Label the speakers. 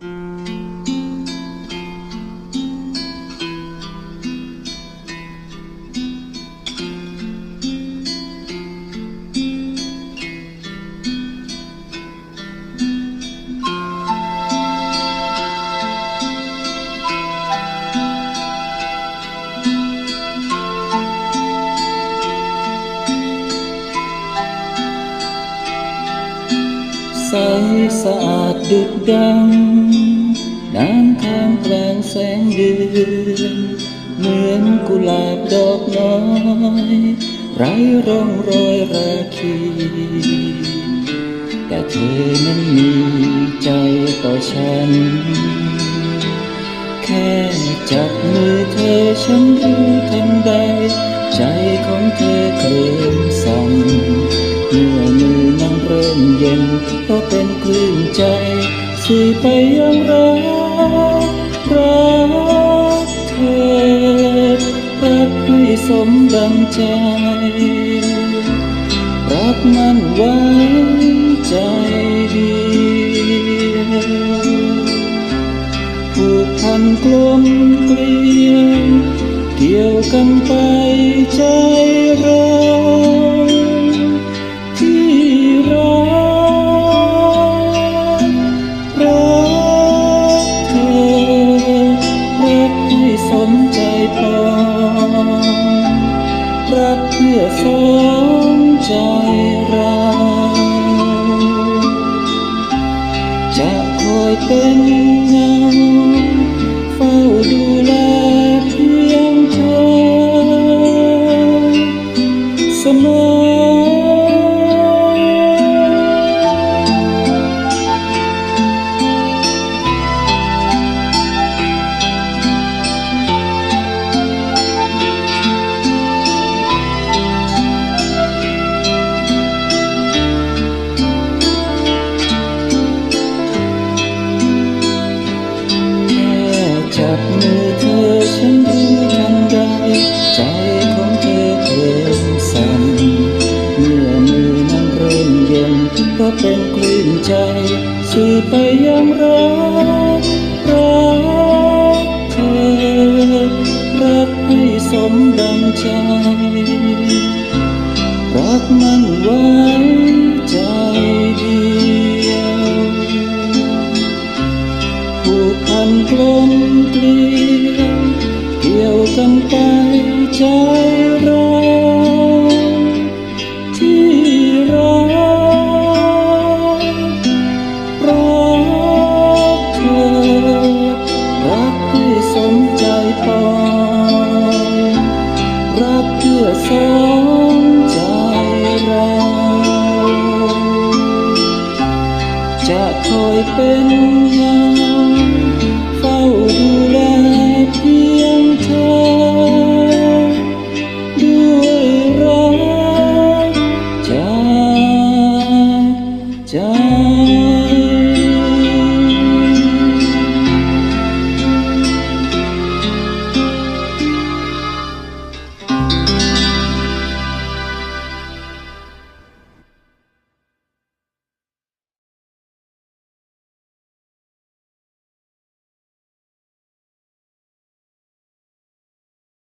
Speaker 1: ใสสะอาดดุดดังน้ำข้างกลางแสงเดือนเหมือนกุหลาบดอกน้อยไร้ร่องรอยราคี แต่เธอนั้นมีใจต่อฉัน แค่จับมือเธอฉันรู้ทันใด ใจของเธอเคลื่ เย็นก็เป็นคลื่นใจสื่อไปยังรักรักเธอรักให้สมดังใจ รักมันไว้ใจเดียวผูกพันกลมเกลียวเกี่ยวกันไปใจ สมใจพอรักเพื่อสองใจเราจะคอยเป็น ก็เป็นคลื่นใจ สื่อไปยังรักรักเธอรักให้สมดังใจ รักมันไว้ใจเดียวผูกพันกลมเกลียวเกี่ยวกันไปใจ เป็น